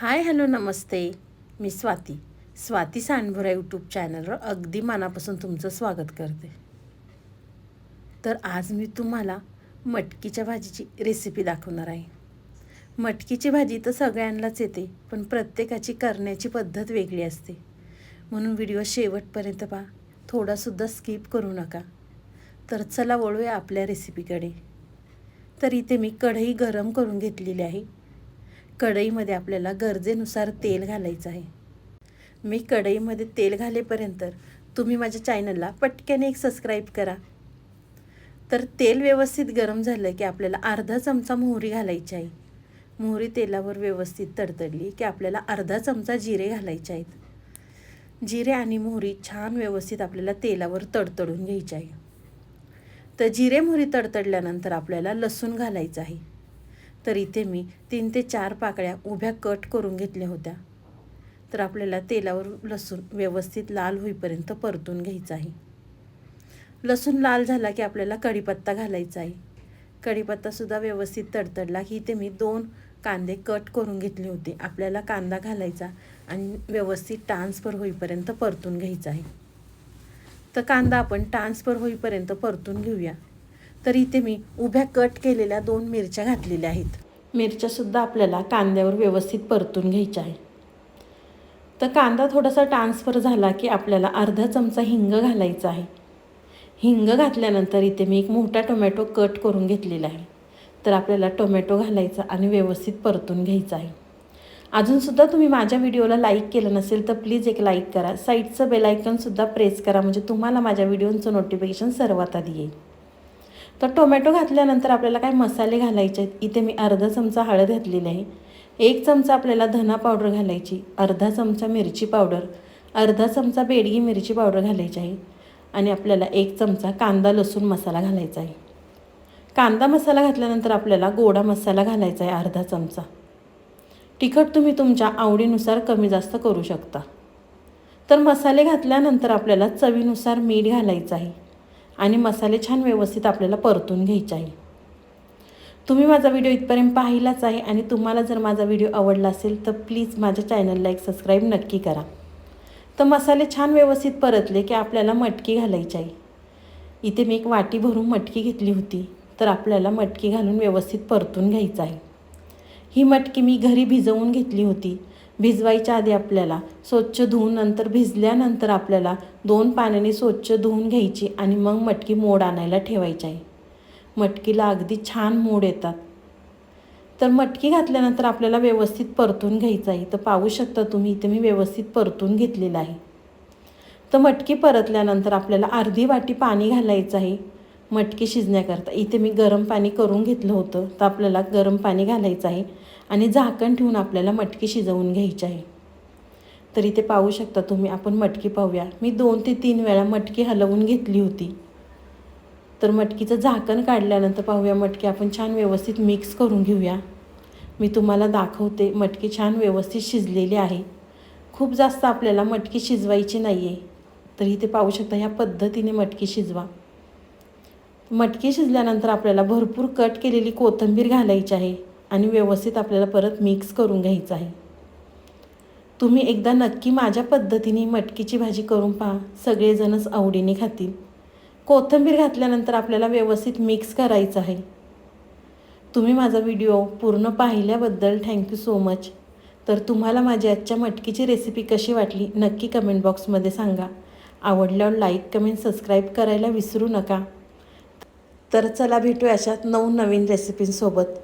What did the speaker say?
हाय hello नमस्ते. मी Swati. Swati Sandbhura YouTube चॅनलवर अगदी मनापासून तुमचं स्वागत करते. तर आज मी तुम्हाला मटकीच्या भाजीची रेसिपी दाखवणार आहे. मटकीची भाजी तर सगळ्यांनाच येते पण प्रत्येकाची करण्याची पद्धत वेगळी असते. म्हणून व्हिडिओ शेवटपर्यंत पहा. थोडासुद्धा स्किप करू नका. तर चला वळूया आपल्या रेसिपीकडे तर इथे मी कढई गरम करून घेतलेली आहे. कढईमध्ये आपल्याला गरजेनुसार तेल घालायचं आहे. मी कढईमध्ये तेल घालेपर्यंत तुम्ही माझ्या चॅनलला पटक्याने एक सबस्क्राईब करा. तर तेल व्यवस्थित गरम झालं की आपल्याला अर्धा चमचा मोहरी घालायची आहे. मोहरी तेलावर व्यवस्थित तडतडली की आपल्याला अर्धा चमचा जिरे घालायचे आहेत. जिरे आणि मोहरी छान व्यवस्थित आपल्याला तेलावर तडतडून घ्यायची आहे. तर जिरे मोहरी तडतडल्यानंतर आपल्याला लसूण घालायचं आहे. तर इथे मी तीन ते चार पाकळ्या उभ्या कट करून घेतल्या होत्या. तर आपल्याला तेलावर लसूण व्यवस्थित लाल होईपर्यंत परतून घ्यायचं आहे. लसूण लाल झाला की आपल्याला कढीपत्ता घालायचा आहे. कढीपत्तासुद्धा व्यवस्थित तडतडला की इथे मी दोन कांदे कट करून घेतले होते. आपल्याला कांदा घालायचा आणि व्यवस्थित ट्रान्सफर होईपर्यंत परतून घ्यायचा आहे. तर कांदा आपण ट्रान्सफर होईपर्यंत परतून घेऊया. तर इथे मी उभ्या कट केलेल्या दोन मिरच्या घातलेल्या आहेत. मिरच्यासुद्धा आपल्याला कांद्यावर व्यवस्थित परतून घ्यायच्या आहे तर कांदा थोडासा ट्रान्सफर झाला की आपल्याला अर्धा चमचा हिंग घालायचा आहे. हिंग घातल्यानंतर इथे मी एक मोठा टोमॅटो कट करून घेतलेला आहे. तर आपल्याला टोमॅटो घालायचा आणि व्यवस्थित परतून घ्यायचा आहे. अजूनसुद्धा तुम्ही माझ्या व्हिडिओला लाईक केलं नसेल तर प्लीज एक लाईक करा. साईडचं बेलायकनसुद्धा प्रेस करा म्हणजे तुम्हाला माझ्या व्हिडिओचं नोटिफिकेशन सर्वात आधी येईल. तर टोमॅटो घातल्यानंतर आपल्याला काय मसाले घालायचे आहेत? इथे मी अर्धा चमचा हळद घातलेली आहे. एक चमचा आपल्याला धना पावडर घालायची अर्धा चमचा मिरची पावडर अर्धा चमचा बेडगी मिरची पावडर घालायची आहे. आणि आपल्याला एक चमचा कांदा लसूण मसाला घालायचा आहे. कांदा मसाला घातल्यानंतर आपल्याला गोडा मसाला घालायचा आहे अर्धा चमचा. तिखट तुम्ही तुमच्या आवडीनुसार कमी जास्त करू शकता. तर मसाले घातल्यानंतर आपल्याला चवीनुसार मीठ घालायचं आहे. आणि मसाले छान व्यवस्थित आपल्याला परतून घ्यायचे आहे. तुम्ही माझा व्हिडिओ इथपर्यंत पाहिलाच आहे आणि तुम्हाला जर माझा व्हिडिओ आवडला असेल तर प्लीज माझ्या चॅनलला एक सबस्क्राईब नक्की करा. तर मसाले छान व्यवस्थित परतले की आपल्याला मटकी घालायची आहे. इथे मी एक वाटी भरून मटकी घेतली होती तर आपल्याला मटकी घालून व्यवस्थित परतून घ्यायचं आहे. ही मटकी मी घरी भिजवून घेतली होती भिजवायच्या आधी आपल्याला स्वच्छ धुवून नंतर भिजल्यानंतर आपल्याला दोन पाण्याने स्वच्छ धुवून घ्यायची आणि मग मटकी मोड आणायला ठेवायची. आहे मटकीला अगदी छान मोड येतात. तर मटकी घातल्यानंतर आपल्याला व्यवस्थित परतून घ्यायचं आहे. तर पाहू शकता तुम्ही इथे मी व्यवस्थित परतून घेतलेलं आहे. तर मटकी परतल्यानंतर आपल्याला अर्धी वाटी पाणी घालायचं आहे. मटकी शिजण्याकरता. इथे मी गरम पाणी करून घेतलं होतं. तर आपल्याला गरम पाणी घालायचं आहे. आणि झाकण ठेवून आपल्याला मटकी शिजवून घ्यायची आहे. तर इथे पाहू शकता तुम्ही आपण मटकी पाहूया. मी दोन ते तीन वेळा मटकी हलवून घेतली होती. तर मटकीचं झाकण काढल्यानंतर पाहूया मटकी आपण छान व्यवस्थित मिक्स करून घेऊया. मी तुम्हाला दाखवते मटकी छान व्यवस्थित शिजलेली आहे. खूप जास्त आपल्याला मटकी शिजवायची नाही आहे तर इथे पाहू शकता ह्या पद्धतीने मटकी शिजवा. मटकी शिजल्यानंतर आपल्याला भरपूर कट केलेली कोथिंबीर घालायची आहे. आणि व्यवस्थित आपल्याला परत मिक्स करून घ्यायचं आहे. तुम्ही एकदा नक्की माझ्या पद्धतीने मटकीची भाजी करून पहा. सगळेजणच आवडीने खातील. कोथिंबीर घातल्यानंतर आपल्याला व्यवस्थित मिक्स करायचं आहे. तुम्ही माझा व्हिडिओ पूर्ण पाहिल्याबद्दल थँक्यू सो मच तर तुम्हाला माझी आजच्या मटकीची रेसिपी कशी वाटली नक्की कमेंट बॉक्समध्ये सांगा. आवडल्यावर लाईक कमेंट सबस्क्राईब करायला विसरू नका. तर चला भेटू अशात नऊ नवीन रेसिपींसोबत